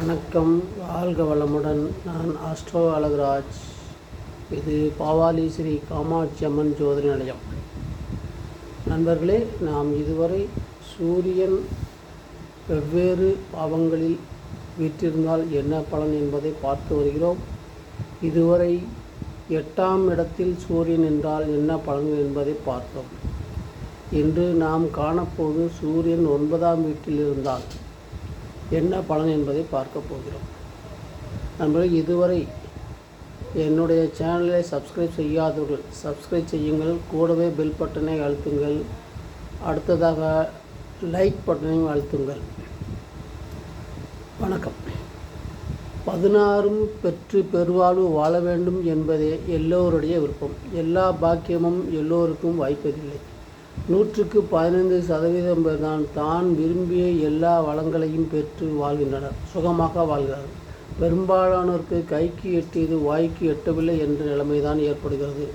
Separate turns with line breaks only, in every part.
வணக்கம். வாழ்க வளமுடன். நான் ஆஸ்ட்ரோ அழகுராஜ். இது பாவாலி ஸ்ரீ காமாட்சி அம்மன் ஜோதி நிலையம். நண்பர்களே நாம் இதுவரை சூரியன் வெவ்வேறு பாவங்களில் வீற்றிருந்தால் என்ன பலன் என்பதை பார்த்து வருகிறோம். இதுவரை எட்டாம் இடத்தில் சூரியன் என்றால் என்ன பலன்கள் என்பதை பார்த்தோம். இன்று நாம் காணப்போது சூரியன் ஒன்பதாம் வீட்டில் இருந்தால். என்ன பலன் என்பதை பார்க்க போகிறோம். நண்பர்கள் இதுவரை என்னுடைய சேனலை சப்ஸ்கிரைப் செய்யாதவர்கள் சப்ஸ்கிரைப் செய்யுங்கள் கூடவே பெல் பட்டனை அழுத்துங்கள் அடுத்ததாக லைக் பட்டனையும் அழுத்துங்கள். வணக்கம். பதினாறும் பெற்று பெருவாழ்வு வாழ வேண்டும் என்பதே எல்லோருடைய விருப்பம். எல்லா பாக்கியமும் எல்லோருக்கும் வாய்ப்பதில்லை. நூற்றுக்கு பதினைந்து சதவீதம் பேர் தான் தான் விரும்பிய எல்லா வளங்களையும் பெற்று வாழ்கின்றனர் சுகமாக வாழ்கிறார்கள் பெரும்பாலானோருக்கு கைக்கு எட்டியது வாய்க்கு எட்டவில்லை என்ற நிலைமைதான் ஏற்படுகிறது.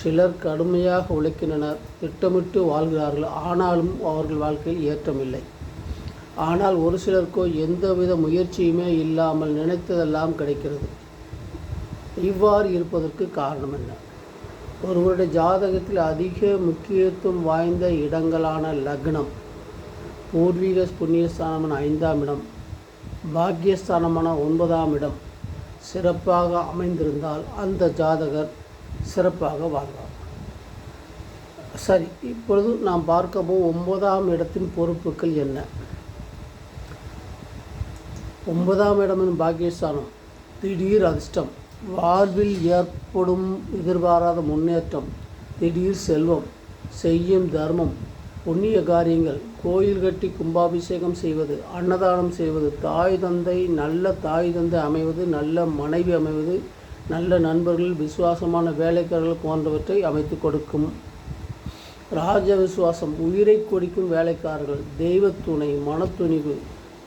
சிலர் கடுமையாக உழைக்கின்றனர் திட்டமிட்டு வாழ்கிறார்கள் ஆனாலும் அவர்கள் வாழ்க்கையில் ஏற்றமில்லை. ஆனால் ஒரு சிலருக்கோ எந்தவித முயற்சியுமே இல்லாமல் நினைத்ததெல்லாம் கிடைக்கிறது. இவ்வாறு இருப்பதற்கு காரணம் என்ன? ஒருவருடைய ஜாதகத்தில் அதிக முக்கியத்துவம் வாய்ந்த இடங்களான லக்னம் பூர்வீக புண்ணியஸ்தானமான ஐந்தாம் இடம் பாக்கியஸ்தானமான ஒன்பதாம் இடம் சிறப்பாக அமைந்திருந்தால் அந்த ஜாதகர் சிறப்பாக வாழ்வார். சரி இப்பொழுது நாம் பார்க்க ஒன்பதாம் இடத்தின் பொறுப்புகள் என்ன? ஒன்பதாம் இடம் பாக்கியஸ்தானம் திடீர் அதிர்ஷ்டம். வாழ்வில் ஏற்படும் எதிர்பாராத முன்னேற்றம் திடீர் செல்வம் செய்யும் தர்மம் புண்ணிய காரியங்கள் கோயில் கட்டி கும்பாபிஷேகம் செய்வது அன்னதானம் செய்வது தாய் தந்தை நல்ல தாய் தந்தை அமைவது நல்ல மனைவி அமைவது நல்ல நண்பர்கள் விசுவாசமான வேலைக்காரர்கள் போன்றவற்றை அமைத்து கொடுக்கும். ராஜ விசுவாசம் உயிரை கொடிக்கும் வேலைக்காரர்கள் தெய்வத்துணை மனத்துணிவு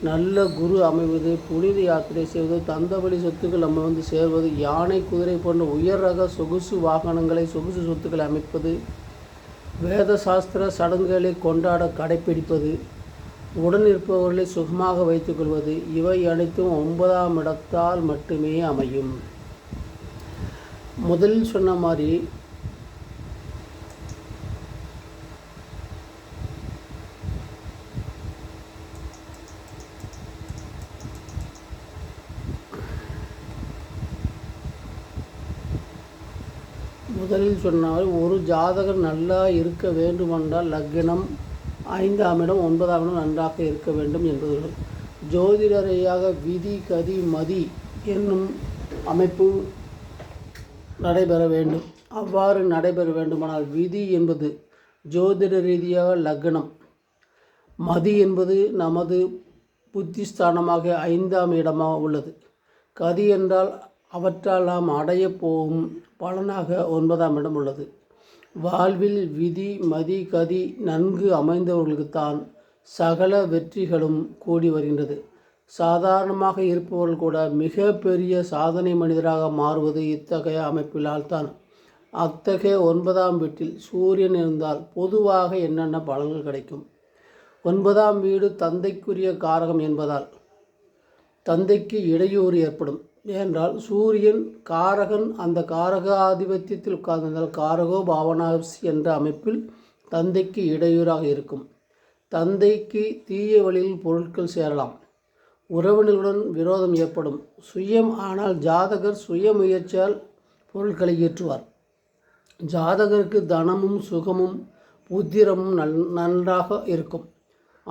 நல்ல குரு அமைவது புனித யாத்திரை செய்வது தந்தவழி சொத்துக்கள் நம்ம வந்து சேர்வது யானை குதிரை போன்ற உயர் ரக சொகுசு வாகனங்களை சொகுசு சொத்துக்களை அமைப்பது வேத சாஸ்திர சடங்குகளை கொண்டாட கடைப்பிடிப்பது உடன் இருப்பவர்களை சுகமாக வைத்துக்கொள்வது இவை அனைத்தும் ஒன்பதாம் இடத்தால் மட்டுமே அமையும். முதலில் சொன்ன மாதிரி முதலில் சொன்னால் ஒரு ஜாதகர் நல்லா இருக்க வேண்டுமென்றால் லக்னம் ஐந்தாம் இடம் ஒன்பதாம் இடம் நன்றாக இருக்க வேண்டும் என்பது ஜோதிடரையாக விதி கதி மதி என்னும் அமைப்பு நடைபெற வேண்டும். அவ்வாறு நடைபெற வேண்டுமானால் விதி என்பது ஜோதிட ரீதியாக லக்னம். மதி என்பது நமது புத்திஸ்தானமாக ஐந்தாம் இடமாக உள்ளது. கதி என்றால் அவற்றால் நாம் அடைய போகும் பலனாக ஒன்பதாம் இடம் உள்ளது. வாழ்வில் விதி மதி கதி நன்கு அமைந்தவர்களுக்குத்தான் சகல வெற்றிகளும் கூடி வருகின்றது. சாதாரணமாக இருப்பவர்கள் கூட மிக பெரிய சாதனை மனிதராக மாறுவது இத்தகைய அமைப்பிலால் தான். அத்தகைய ஒன்பதாம் வீட்டில் சூரியன் இருந்தால் பொதுவாக என்னென்ன பலன்கள் கிடைக்கும்? ஒன்பதாம் வீடு தந்தைக்குரிய காரகம் என்பதால் தந்தைக்கு இடையூறு ஏற்படும். ஏனென்றால் சூரியன் காரகன் அந்த காரகாதிபத்தியத்தில் உட்கார்ந்திருந்தால் காரகோ பாவனாசி என்ற அமைப்பில் தந்தைக்கு இடையூறாக இருக்கும். தந்தைக்கு தீய வழியில் பொருட்கள் சேரலாம். உறவினர்களுடன் விரோதம் ஏற்படும். சுயம் ஆனால் ஜாதகர் சுய முயற்சியால் பொருட்களை ஏற்றுவார். ஜாதகருக்கு தனமும் சுகமும் புத்திரமும் நன் நன்றாக இருக்கும்.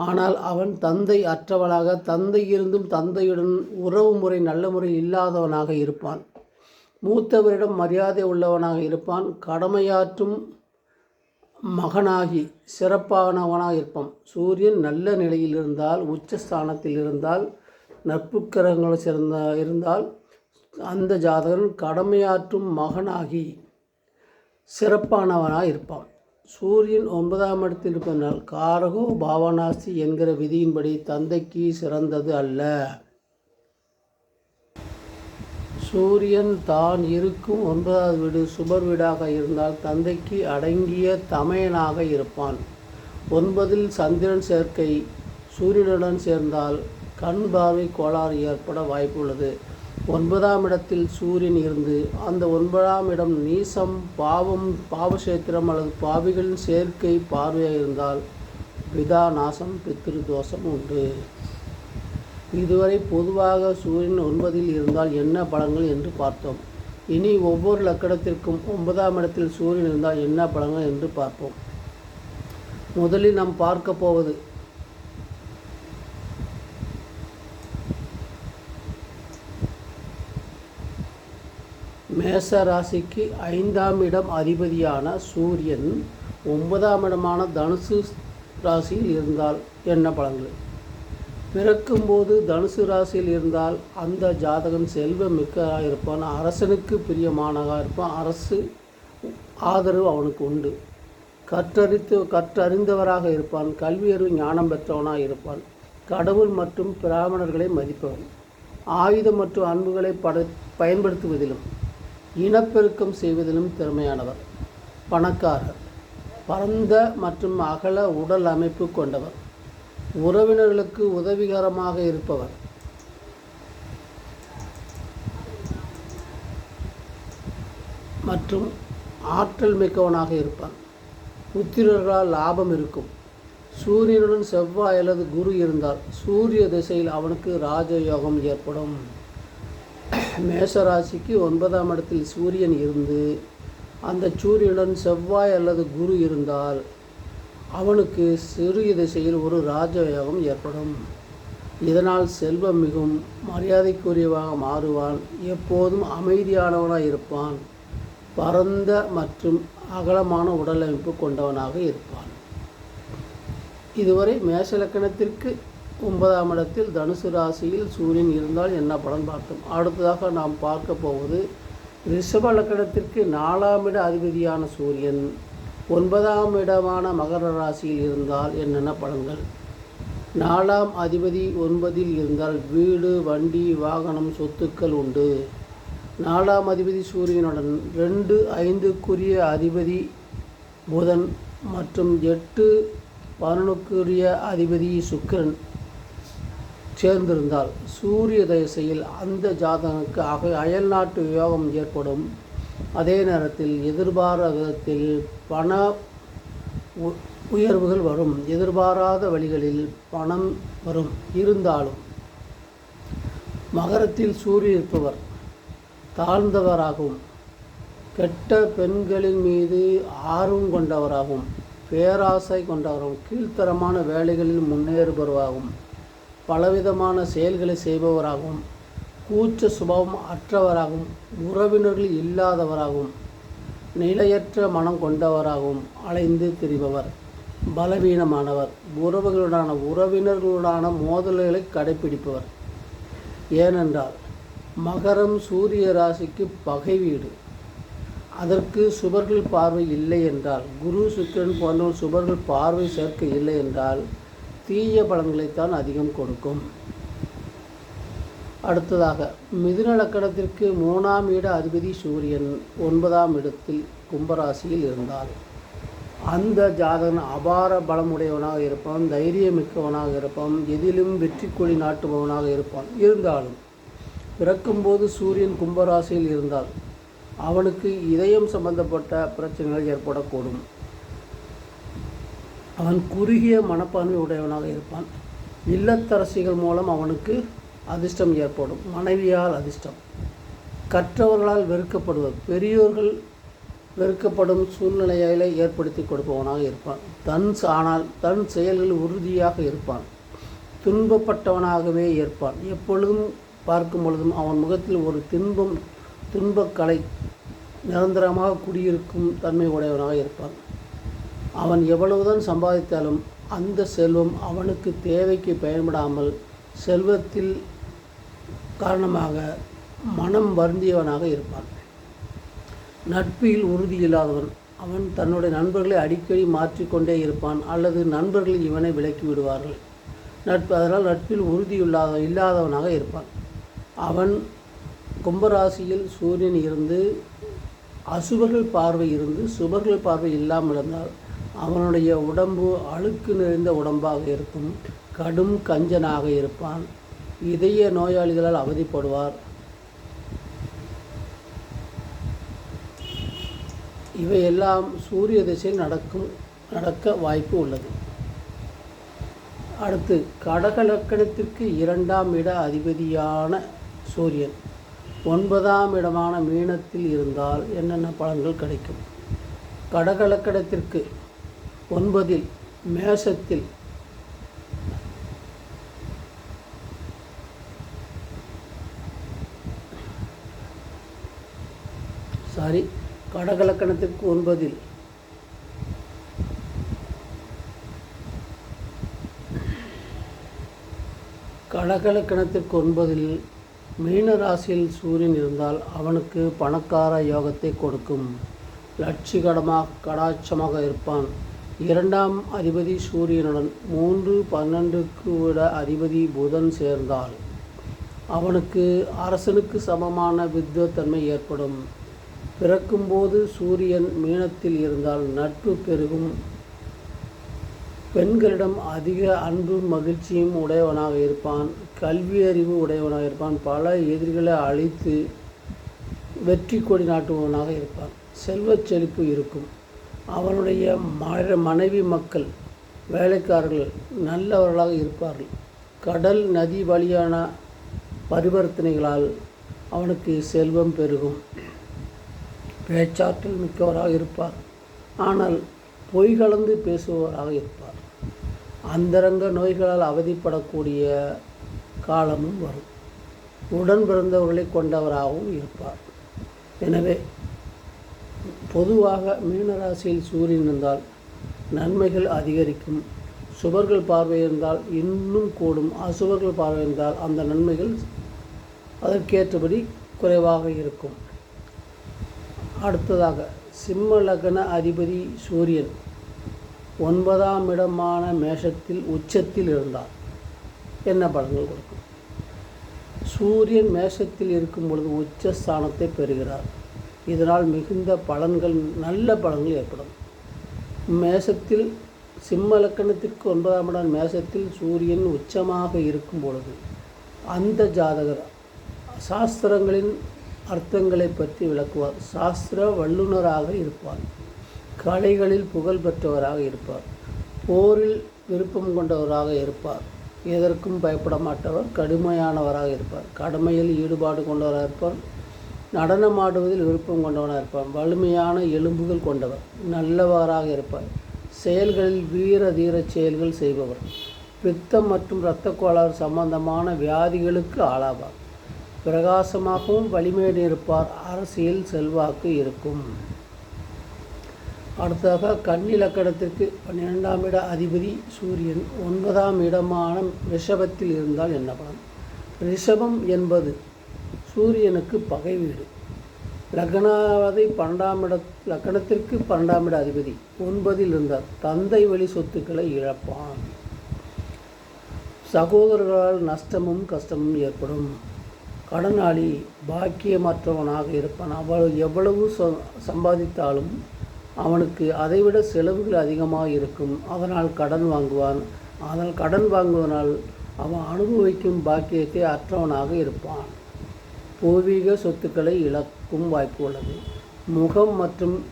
ஆனால் அவன் தந்தை அற்றவனாக தந்தை இருந்தும் தந்தையுடன் உறவு முறை நல்ல முறை இல்லாதவனாக இருப்பான். மூத்தவரிடம் மரியாதை உள்ளவனாக இருப்பான். கடமையாற்றும் மகனாகி சிறப்பானவனாக இருப்பான். சூரியன் நல்ல நிலையில் இருந்தால் உச்சஸ்தானத்தில் இருந்தால் நட்பு கிரகங்கள் சிறந்த இருந்தால் அந்த ஜாதகன் கடமையாற்றும் மகனாகி சிறப்பானவனாக இருப்பான். சூரியன் ஒன்பதாம் இடத்தில் இருப்பதனால் காரகோ பாவனாசி என்கிற விதியின்படி தந்தைக்கு சிறந்தது அல்ல. சூரியன் தான் இருக்கும் ஒன்பதாவது வீடு சுபர் வீடாக இருந்தால் தந்தைக்கு அடங்கிய தமையனாக இருப்பான். ஒன்பதில் சந்திரன் சேர்க்கை சூரியனுடன் சேர்ந்தால் கண் பார்வை கோளாறு ஏற்பட வாய்ப்புள்ளது. ஒன்பதாம் இடத்தில் சூரியன் இருந்து அந்த ஒன்பதாம் இடம் நீசம் பாவம் பாவசேத்திரம் அல்லது பாவிகளின் சேர்க்கை பார்வையாக இருந்தால் பிதா நாசம் பித்திரு தோஷம் உண்டு. இதுவரை பொதுவாக சூரியன் ஒன்பதில் இருந்தால் என்ன பலன்கள் என்று பார்த்தோம். இனி ஒவ்வொரு லக்கணத்திற்கும் ஒன்பதாம் இடத்தில் சூரியன் இருந்தால் என்ன பலன்கள் என்று பார்ப்போம். முதலில் நாம் பார்க்க போவது மேச ராசிக்கு ஐந்தாம் இடம் அதிபதியான சூரியன் ஒன்பதாம் இடமான தனுசு ராசியில் இருந்தால் என்ன பலன்கள்? பிறக்கும்போது தனுசு ராசியில் இருந்தால் அந்த ஜாதகன் செல்வம் மிக்கதாக இருப்பான் அரசனுக்கு பிரியமானதாக இருப்பான் அரசு ஆதரவு அவனுக்கு உண்டு. கற்றறித்து கற்றறிந்தவராக இருப்பான் கல்வியறிவு ஞானம் பெற்றவனாக இருப்பான் கடவுள் மற்றும் பிராமணர்களை மதிப்பவன் ஆயுதம் மற்றும் அன்புகளை பட பயன்படுத்துவதிலும் இனப்பெருக்கம் செய்வதிலும் திறமையானவர் பணக்காரர் பரந்த மற்றும் அகல உடல் அமைப்பு கொண்டவர் உறவினர்களுக்கு உதவிகரமாக இருப்பவர். மற்றும் ஆற்றல் மிக்கவனாக இருப்பான் புத்திரர்களால் லாபம் இருக்கும். சூரியனுடன் செவ்வாய் அல்லது குரு இருந்தால் சூரிய திசையில் அவனுக்கு ராஜயோகம் ஏற்படும். மேசராசிக்கு ஒன்பதாம் இடத்தில் சூரியன் இருந்து அந்த சூரியனுடன் செவ்வாய் அல்லது குரு இருந்தால் அவனுக்கு சிறிய திசையில் ஒரு ராஜயோகம் ஏற்படும். இதனால் செல்வம் மிகவும் மரியாதைக்குரியவாக மாறுவான் எப்போதும் அமைதியானவனாக இருப்பான் பரந்த மற்றும் அகலமான உடலமைப்பு கொண்டவனாக இருப்பான். இதுவரை மேஷலக்கணத்திற்கு ஒன்பதாம் இடத்தில் தனுசு ராசியில் சூரியன் இருந்தால் என்ன பலன் பார்த்தோம் அடுத்ததாக நாம் பார்க்க போவது ரிஷப லக்கணத்திற்கு நாலாம் இட அதிபதியான சூரியன். ஒன்பதாம் இடமான மகர ராசியில் இருந்தால் என்னென்ன பலன்கள்? நாலாம் அதிபதி ஒன்பதில் இருந்தால் வீடு வண்டி வாகனம் சொத்துக்கள் உண்டு. நாலாம் அதிபதி சூரியனுடன் ரெண்டு ஐந்துக்குரிய அதிபதி புதன் மற்றும் எட்டு பதினொன்றுக்குரிய அதிபதி சுக்கிரன். சேர்ந்திருந்தால் சூரிய தயசையில் அந்த ஜாதகனுக்கு அக அயல்நாட்டு யோகம் ஏற்படும். அதே நேரத்தில் எதிர்பாராத விதத்தில் பண உயர்வுகள் வரும். எதிர்பாராத வழிகளில் பணம் வரும். இருந்தாலும் மகரத்தில் சூரிய இருப்பவர் தாழ்ந்தவராகவும் கெட்ட பெண்களின் மீது ஆர்வம் கொண்டவராகவும் பேராசை கொண்டவராகவும் கீழ்த்தரமான வேலைகளில் முன்னேறுபவராகவும் பலவிதமான செயல்களை செய்பவராகவும் கூச்ச சுபாவம் அற்றவராகவும் உறவினர்கள் இல்லாதவராகவும் நிலையற்ற மனம் கொண்டவராகவும் அலைந்து திரிபவர். பலவீனமானவர். உறவுகளுடான உறவினர்களுடான மோதல்களை கடைபிடிப்பவர் ஏனென்றால் மகரம் சூரிய ராசிக்கு பகை வீடு. அதற்கு சுபர்கள் பார்வை இல்லை என்றால் குரு சுக்கிரன் போன்ற சுபர்கள் பார்வை சேர்க்க இல்லை என்றால் தீய பலன்களைத்தான் அதிகம் கொடுக்கும். அடுத்ததாக மிதுன லக்கணத்திற்கு மூணாம் இட அதிபதி சூரியன் ஒன்பதாம் இடத்தில் கும்பராசியில் இருந்தால் அந்த ஜாதகன் அபார பலமுடையவனாக இருப்பான் தைரியமிக்கவனாக இருப்பான் எதிலும் வெற்றி கொடி நாட்டுபவனாக இருப்பான். இருந்தாலும் பிறக்கும்போது சூரியன் கும்பராசியில் இருந்தால் அவனுக்கு இதயம் சம்பந்தப்பட்ட பிரச்சனைகள் ஏற்படக்கூடும். அவன் குறுகிய மனப்பான்மை உடையவனாக இருப்பான். இல்லத்தரசிகள் மூலம் அவனுக்கு அதிர்ஷ்டம் ஏற்படும். மனைவியால் அதிர்ஷ்டம். கற்றவர்களால் வெறுக்கப்படுவது பெரியோர்கள் வெறுக்கப்படும் சூழ்நிலைகளை ஏற்படுத்தி கொடுப்பவனாக இருப்பான். தன் ஆனால் தன் செயல்கள் உறுதியாக இருப்பான். துன்பப்பட்டவனாகவே இருப்பான் எப்பொழுதும் பார்க்கும் பொழுதும் அவன் முகத்தில் ஒரு துன்பம் துன்பக்கலை நிரந்தரமாக குடியிருக்கும் தன்மை உடையவனாக இருப்பான். அவன் எவ்வளவுதான் சம்பாதித்தாலும் அந்த செல்வம் அவனுக்கு தேவைக்கு பயன்படாமல் செல்வத்தில் காரணமாக மனம் வருந்தியவனாக இருப்பான். நட்பில் உறுதி இல்லாதவன் அவன் தன்னுடைய நண்பர்களை அடிக்கடி மாற்றிக்கொண்டே இருப்பான் அல்லது நண்பர்கள் இவனை விலக்கி விடுவார்கள். நட்பு அதனால் நட்பில் உறுதியுள்ளாத இல்லாதவனாக இருப்பான். அவன் கும்பராசியில் சூரியன் இருந்து அசுபர்கள் பார்வை இருந்து சுபர்கள் பார்வை இல்லாமல் இருந்தால் அவனுடைய உடம்பு அழுக்கு நிறைந்த உடம்பாக இருக்கும். கடும் கஞ்சனாக இருப்பான். இதய நோயாளிகளால் அவதிப்படுவார். இவையெல்லாம் சூரிய திசையில் நடக்கும் நடக்க வாய்ப்பு உள்ளது. அடுத்து கடகலக்கணத்திற்கு இரண்டாம் இட அதிபதியான சூரியன். ஒன்பதாம் இடமான மீனத்தில் இருந்தால் என்னென்ன பலன்கள் கிடைக்கும்? கடகலக்கணத்திற்கு ஒன்பதில் மேஷத்தில் சாரி கடகலக்கணத்திற்கு ஒன்பதில். கடகலக்கணத்திற்கு ஒன்பதில் மீன ராசியில் சூரியன் இருந்தால் அவனுக்கு பணக்கார யோகத்தை கொடுக்கும். லட்சிகடமாக கடாட்சமாக இருப்பான். இரண்டாம் அதிபதி சூரியனுடன் மூன்று பன்னெண்டுக்கு விட அதிபதி புதன் சேர்ந்தால் அவனுக்கு அரசனுக்கு சமமான வித்வத்தன்மை ஏற்படும். பிறக்கும்போது சூரியன் மீனத்தில் இருந்தால் நட்பு பெருகும். பெண்களிடம் அதிக அன்பும் மகிழ்ச்சியும் உடையவனாக இருப்பான். கல்வி அறிவு உடையவனாக இருப்பான். பல எதிரிகளை அழித்து வெற்றி கொடி நாட்டுபவனாக இருப்பான். செல்வச் செழிப்பு இருக்கும். அவருடைய மனைவி மக்கள் வேலைக்காரர்கள் நல்லவர்களாக இருப்பார்கள். கடல் நதி வழியான பரிவர்த்தனைகளால் அவனுக்கு செல்வம் பெருகும். பேச்சாற்றல் மிக்கவராக இருப்பார். ஆனால் பொய் கலந்து பேசுபவராக இருப்பார். அந்தரங்க நோய்களால் அவதிப்படக்கூடிய காலமும் வரும். உடன் பிறந்தவர்களை கொண்டவராகவும் இருப்பார். எனவே பொதுவாக மீனராசியில் சூரியன் இருந்தால் நன்மைகள் அதிகரிக்கும். சுபர்கள் பார்வை இருந்தால் இன்னும் கூடும். அசுபர்கள் பார்வை இருந்தால் அந்த நன்மைகள் அதற்கேற்றபடி குறைவாக இருக்கும். அடுத்ததாக சிம்ம லக்ன அதிபதி சூரியன் ஒன்பதாம் இடமான மேஷத்தில் உச்சத்தில் இருந்தார். என்ன பலன்கள் கொடுக்கும்? சூரியன் மேஷத்தில் இருக்கும் பொழுது உச்ச ஸ்தானத்தை பெறுகிறார். இதனால் மிகுந்த பலன்கள் நல்ல பலன்கள் ஏற்படும். மேசத்தில் சிம்ம லக்கணத்திற்கு ஒன்பதாம் இடம். மேசத்தில் சூரியன் உச்சமாக இருக்கும் பொழுது அந்த ஜாதகர் சாஸ்திரங்களின் அர்த்தங்களை பற்றி விளக்குவார். சாஸ்திர வல்லுநராக இருப்பார். கலைகளில் புகழ் பெற்றவராக இருப்பார். போரில் விருப்பம் கொண்டவராக இருப்பார். எதற்கும் பயப்பட மாட்டவர். கடுமையானவராக இருப்பார். கடமையில் ஈடுபாடு கொண்டவராக இருப்பார். நடனமாடுவதில் விருப்பம் கொண்டவனாக இருப்பான். வலிமையான எலும்புகள் கொண்டவர் நல்லவராக இருப்பார் செயல்களில் வீர தீர செயல்கள் செய்பவர். பித்தம் மற்றும் இரத்த கோளாறு சம்பந்தமான வியாதிகளுக்கு ஆளாவார். பிரகாசமாகவும் வலிமையுடன் இருப்பார். அரசியல் செல்வாக்கு இருக்கும். அடுத்ததாக கண்ணிலக்கணத்திற்கு பன்னிரெண்டாம் இட அதிபதி சூரியன். ஒன்பதாம் இடமான ரிஷபத்தில் இருந்தால் என்ன பலன்? ரிஷபம் என்பது சூரியனுக்கு பகை வீடு. லக்னாவதை பன்னெண்டாம் இட லக்கணத்திற்கு பன்னெண்டாம் இட அதிபதி ஒன்பதில் இருந்தார். தந்தை வழி சொத்துக்களை இழப்பான். சகோதரர்களால் நஷ்டமும் கஷ்டமும் ஏற்படும். கடனாளி பாக்கியமற்றவனாக இருப்பான். அவள் எவ்வளவு சம்பாதித்தாலும் அவனுக்கு அதைவிட செலவுகள் அதிகமாக இருக்கும். அதனால் கடன் வாங்குவான். அதனால் கடன் வாங்குவதனால் அவன் அனுபவிக்கும் பாக்கியத்தை அற்றவனாக இருப்பான். பூர்வீக சொத்துக்களை இழக்கும் வாய்ப்பு உள்ளது. முகம் மற்றும்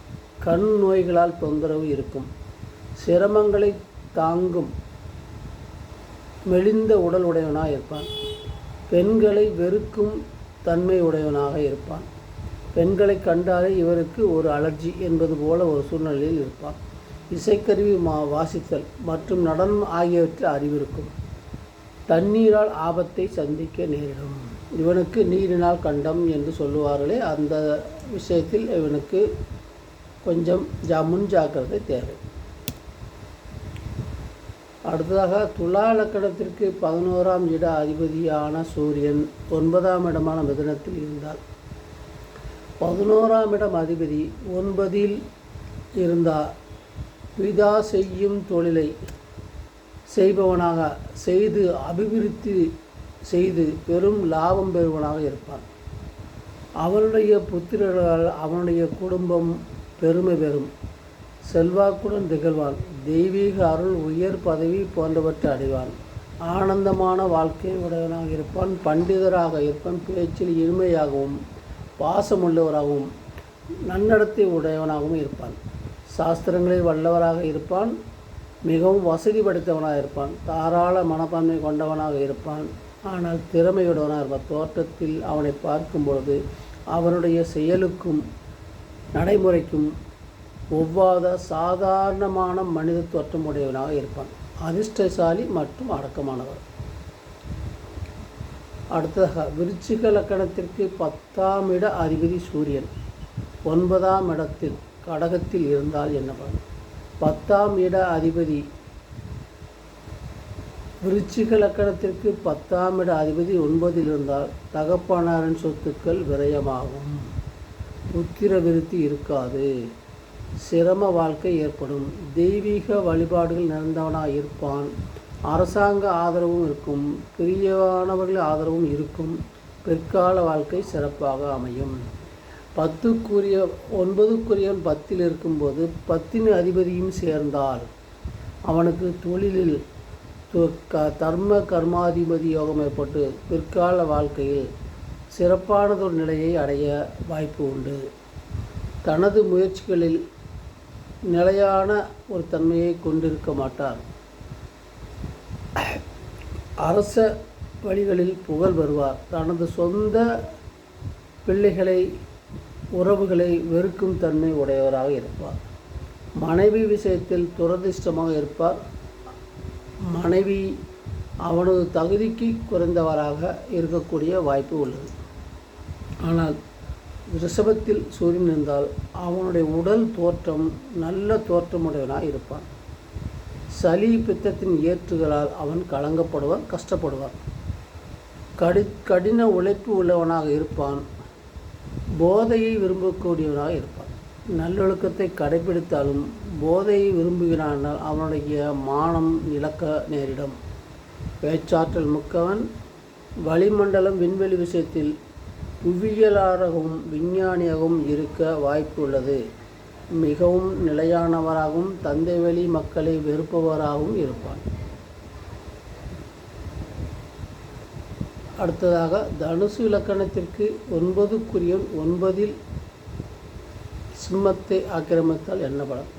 கண் நோய்களால் தொந்தரவு இருக்கும். சிரமங்களை தாங்கும் மெலிந்த உடல் உடையவனாக இருப்பான். பெண்களை வெறுக்கும் தன்மை உடையவனாக இருப்பான். பெண்களை கண்டாலே இவருக்கு ஒரு அலர்ஜி என்பது போல ஒரு சூழ்நிலையில் இருப்பான். இசைக்கருவி மா வாசித்தல் மற்றும் நடனம் ஆகியவற்றில் அறிவிருக்கும் தண்ணீரால் ஆபத்தை சந்திக்க நேரிடும். இவனுக்கு நீரினால் கண்டம் என்று சொல்லுவார்களே அந்த விஷயத்தில் இவனுக்கு கொஞ்சம் ஜா முன் ஜாக்கிரதை தேவை. அடுத்ததாக துலா லக்கணத்திற்கு பதினோராம் இட அதிபதியான சூரியன் ஒன்பதாம் இடமான மிதனத்தில் இருந்தால் பதினோராம் இடம் அதிபதி ஒன்பதில் இருந்தால் பிதா செய்யும் தொழிலை செய்பவனாக செய்து அபிவிருத்தி செய்து பெரும் லாபம் பெறுவனாக இருப்பான். அவனுடைய புத்திரர்களால் அவனுடைய குடும்பம் பெருமை பெறும். செல்வாக்குடன் திகழ்வான். தெய்வீக அருள் உயர் பதவி போன்றவற்றை அடைவான். ஆனந்தமான வாழ்க்கை உடையவனாக இருப்பான். பண்டிதராக இருப்பான். பேச்சில் இனிமையாகவும் பாசமுள்ளவராகவும் நன்னடத்தை உடையவனாகவும் இருப்பான். சாஸ்திரங்களில் வல்லவராக இருப்பான். மிகவும் வசதி படைத்தவனாக இருப்பான். தாராள மனப்பான்மை கொண்டவனாக இருப்பான். ஆனால் திறமையுடையவனாக இருப்பான் தோற்றத்தில் அவனை பார்க்கும் பொழுது அவனுடைய செயலுக்கும் நடைமுறைக்கும் ஒவ்வாத சாதாரணமான மனித தோற்றமுடையவனாக இருப்பான். அதிர்ஷ்டசாலி மற்றும் அடக்கமானவர். அடுத்ததாக விருச்சிக லக்கணத்திற்கு பத்தாம் இட அதிபதி சூரியன். ஒன்பதாம் இடத்தில் கடகத்தில் இருந்தால் என்ன பலன் பத்தாம் இட அதிபதி விருச்சிக லக்கணத்திற்கு பத்தாம் இட அதிபதி ஒன்பதில் இருந்தால் தகப்பனாரின் சொத்துக்கள் விரயமாகும். புத்திர விருத்தி இருக்காது. சிரம வாழ்க்கை ஏற்படும். தெய்வீக வழிபாடுகள் நிறைந்தவனாக இருப்பான் அரசாங்க ஆதரவும் இருக்கும். பெரியவானவர்கள் ஆதரவும் இருக்கும். பிற்கால வாழ்க்கை சிறப்பாக அமையும். பத்துக்குரிய ஒன்பதுக்குரியவன் பத்தில் இருக்கும்போது பத்தின் அதிபதியும் சேர்ந்தால் அவனுக்கு தொழிலில் க தர்ம கர்மாதிபதி யோகம் ஏற்பட்டு பிற்கால வாழ்க்கையில் சிறப்பானதொரு நிலையை அடைய வாய்ப்பு உண்டு. தனது முயற்சிகளில் நிலையான ஒரு தன்மையை கொண்டிருக்க மாட்டார். அரச வழிகளில் புகழ் வருவார் தனது சொந்த பிள்ளைகளை உறவுகளை வெறுக்கும் தன்மை உடையவராக இருப்பார். மனைவி விஷயத்தில் துரதிர்ஷ்டமாக இருப்பார். மனைவி அவனது தகுதிக்கு குறைந்தவராக இருக்கக்கூடிய வாய்ப்பு உள்ளது. ஆனால் ரிஷபத்தில் சூரியன் இருந்தால் அவனுடைய உடல் தோற்றம் நல்ல தோற்றமுடையவனாக இருப்பான். சளி பித்தத்தின் ஏற்றுகளால் அவன் கலங்கப்படுவான் கஷ்டப்படுவான். கடி கடின உழைப்பு உள்ளவனாக இருப்பான். போதையை விரும்பக்கூடியவனாக இருப்பான். நல்லொழுக்கத்தை கடைபிடித்தாலும் போதையை விரும்புகிறானால் அவனுடைய மானம் இழக்க நேரிடும். பேச்சாற்றல் மிக்கவன் வளிமண்டலம் விண்வெளி விஷயத்தில் புவியியலாளராகவும் விஞ்ஞானியாகவும் இருக்க வாய்ப்பு உள்ளது மிகவும் நிலையானவராகவும் தந்தை வழி மக்களை வெறுப்பவராகவும் இருப்பான். அடுத்ததாக தனுசு இலக்கணத்திற்கு ஒன்பதுக்குரியவன் ஒன்பதில் சிம்மத்தை ஆக்கிரமித்தால் என்ன பலம்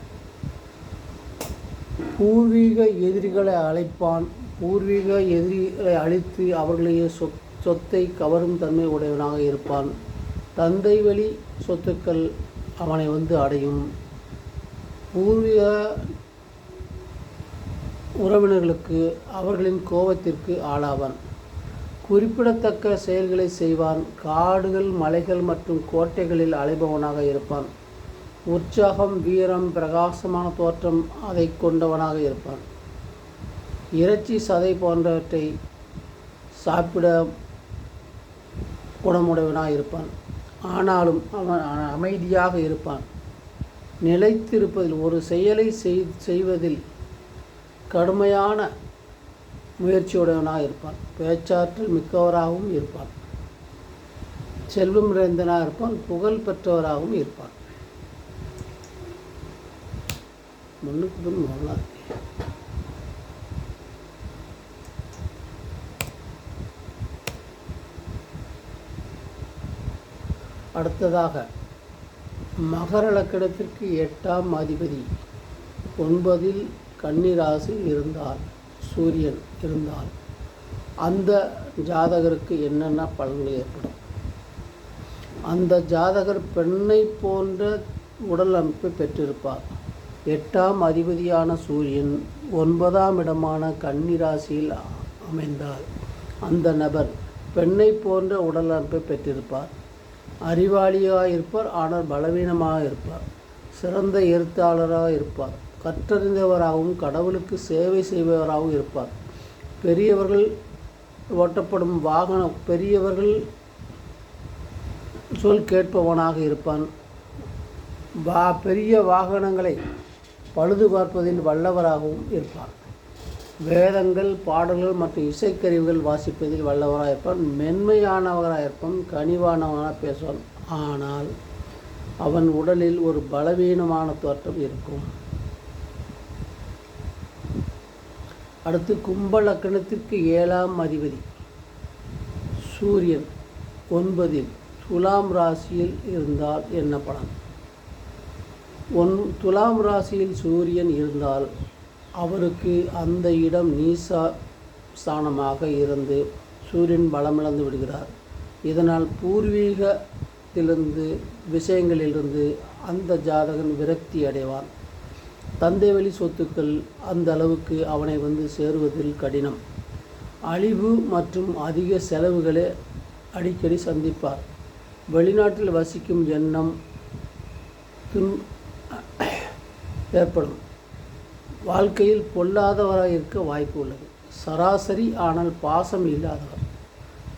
பூர்வீக எதிரிகளை அழைப்பான். பூர்வீக எதிரிகளை அழித்து அவர்களுடைய சொத் சொத்தை கவரும் தன்மை உடையவனாக இருப்பான். தந்தை வழி சொத்துக்கள் அவனை வந்து அடையும். பூர்வீக உறவினர்களுக்கு அவர்களின் கோபத்திற்கு ஆளாவான். குறிப்பிடத்தக்க செயல்களை செய்வான். காடுகள் மலைகள் மற்றும் கோட்டைகளில் அலைபவனாக இருப்பான். உற்சாகம் வீரம் பிரகாசமான தோற்றம் அதை கொண்டவனாக இருப்பான். இறைச்சி சதை போன்றவற்றை சாப்பிட குணமுடையவனாக இருப்பான். ஆனாலும் அவன் அமைதியாக இருப்பான். நிலைத்திருப்பதில் ஒரு செயலை செய்வதில் கடுமையான முயற்சியுடையவனாக இருப்பான். பேச்சாற்றல் மிக்கவராகவும் இருப்பான். செல்வம் நிறைந்தனாக இருப்பான். புகழ் பெற்றவராகவும் இருப்பான். மண்ணுக்கு பின் நல்லா அடுத்ததாக மகர லக்கணத்திற்கு எட்டாம் அதிபதி ஒன்பதில் கன்னிராசி இருந்தால் சூரியன் இருந்தால் அந்த ஜாதகருக்கு என்னென்ன பலன்கள் ஏற்படும்? அந்த ஜாதகர் பெண்ணை போன்ற உடல் அமைப்பை பெற்றிருப்பார். எட்டாம் அதிபதியான சூரியன் ஒன்பதாம் இடமான கன்னிராசியில் அமைந்தார். அந்த நபர் பெண்ணை போன்ற உடலமைப்பை பெற்றிருப்பார். அறிவாளியாக இருப்பார் ஆனால் பலவீனமாக இருப்பார். சிறந்த எழுத்தாளராக இருப்பார். கற்றறிந்தவராகவும் கடவுளுக்கு சேவை செய்பவராகவும் இருப்பார். பெரியவர்கள் ஓட்டப்படும் வாகனம் பெரியவர்கள் சொல் கேட்பவனாக இருப்பான். வா பெரிய வாகனங்களை பழுது பார்ப்பதில் வல்லவராகவும் இருப்பார். வேதங்கள் பாடல்கள் மற்றும் இசைக்கருவிகள் வாசிப்பதில் வல்லவராக இருப்பான் மென்மையானவராக இருப்பான் கனிவானவனாக பேசுவான். ஆனால் அவன் உடலில் ஒரு பலவீனமான தோற்றம் இருக்கும். அடுத்து கும்பலக்கணத்திற்கு ஏழாம் அதிபதி. சூரியன் ஒன்பதில் துலாம் ராசியில் இருந்தால் என்ன பலன்? ஒன் துலாம் ராசியில் சூரியன் இருந்தால் அவருக்கு அந்த இடம் நீசா ஸ்தானமாக இருந்து சூரியன் பலமிழந்து விடுகிறார். இதனால் பூர்வீகத்திலிருந்து விஷயங்களிலிருந்து அந்த ஜாதகன் விரக்தி அடைவான். தந்தை வழி சொத்துக்கள் அந்த அளவுக்கு அவனை வந்து சேருவதில் கடினம். அழிவு மற்றும் அதிக செலவுகளை அடிக்கடி சந்திப்பார். வெளிநாட்டில் வசிக்கும் எண்ணம் துன் ஏற்படும். வாழ்க்கையில் பொல்லாதவராக இருக்க வாய்ப்பு உள்ளது. சராசரி ஆனால் பாசம் இல்லாதவர்.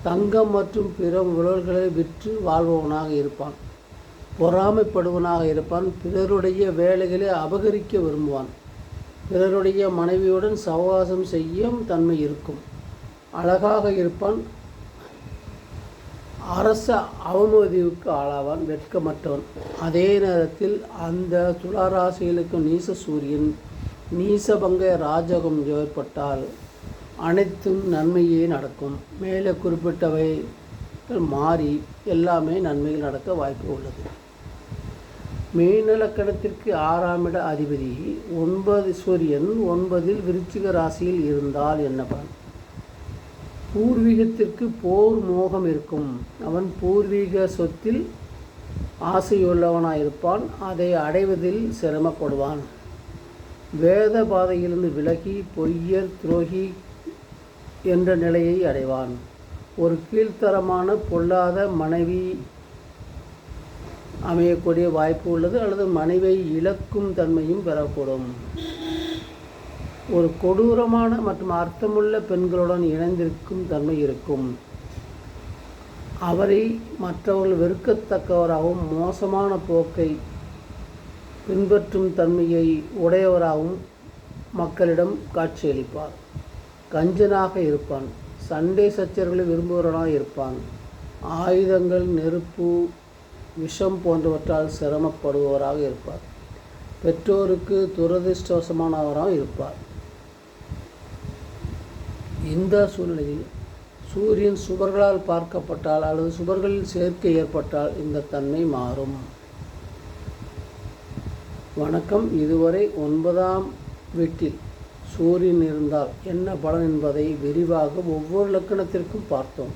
தங்கம் மற்றும் பிற உழல்களை விற்று வாழ்பவனாக இருப்பான். பொறாமைப்படுவனாக இருப்பான். பிறருடைய வேலைகளை அபகரிக்க விரும்புவான். பிறருடைய மனைவியுடன் சவகாசம் செய்யும் தன்மை இருக்கும். அழகாக இருப்பான். அரச அவமதிவுக்கு ஆளாவான் வெட்கமற்றவன். அதே நேரத்தில் அந்த துளாராசிகளுக்கு நீச சூரியன் நீசபங்க ராஜகம் ஏற்பட்டால் அனைத்தும் நன்மையே நடக்கும். மேலே குறிப்பிட்டவை மாறி எல்லாமே நன்மைகள் நடக்க வாய்ப்பு உள்ளது. மீனலக்கணத்திற்கு ஆறாம் இட அதிபதி ஒன்பது சூரியன் ஒன்பதில் விருச்சிக ராசியில் இருந்தால் என்ன பலன்? பூர்வீகத்திற்கு போர் மோகம் இருக்கும். அவன் பூர்வீக சொத்தில் ஆசையுள்ளவனாயிருப்பான். அதை அடைவதில் சிரமப்படுவான். வேத பாதையிலிருந்து விலகி பொய்யர் துரோகி என்ற நிலையை அடைவான். ஒரு கீழ்த்தரமான பொல்லாத மனைவி அமையக்கூடிய வாய்ப்பு உள்ளது அல்லது மனைவியை இழக்கும் தன்மையும் பெறக்கூடும். ஒரு கொடூரமான மற்றும் அர்த்தமுள்ள பெண்களுடன் இணைந்திருக்கும் தன்மை இருக்கும். அவரை மற்றவர்கள் வெறுக்கத்தக்கவராகவும் மோசமான போக்கை பின்பற்றும் தன்மையை உடையவராகவும் மக்களிடம் காட்சியளிப்பார். கஞ்சனாக இருப்பான். சண்டை சச்சரவுகளை விரும்புகிறவனாக இருப்பான். ஆயுதங்கள் நெருப்பு விஷம் போன்றவற்றால் சிரமப்படுபவராக இருப்பார். பெற்றோருக்கு துரதிருஷ்டவசமானவராக இருப்பார். இந்த சூழ்நிலையில் சூரியன் சுவர்களால் பார்க்கப்பட்டால் அல்லது சுவர்களில் சேர்க்கை ஏற்பட்டால் இந்த தன்மை மாறும். வணக்கம். இதுவரை ஒன்பதாம் வீட்டில் சூரியன் இருந்தால் என்ன பலன் என்பதை விரிவாக ஒவ்வொரு லக்கணத்திற்கும் பார்த்தோம்.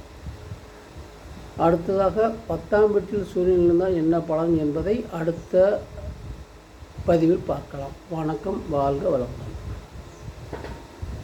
அடுத்ததாக பத்தாம் வீட்டில் சூரியன் இருந்தால் என்ன பலன் என்பதை அடுத்த பதிவில் பார்க்கலாம். வணக்கம். வாழ்க வளமுடன்.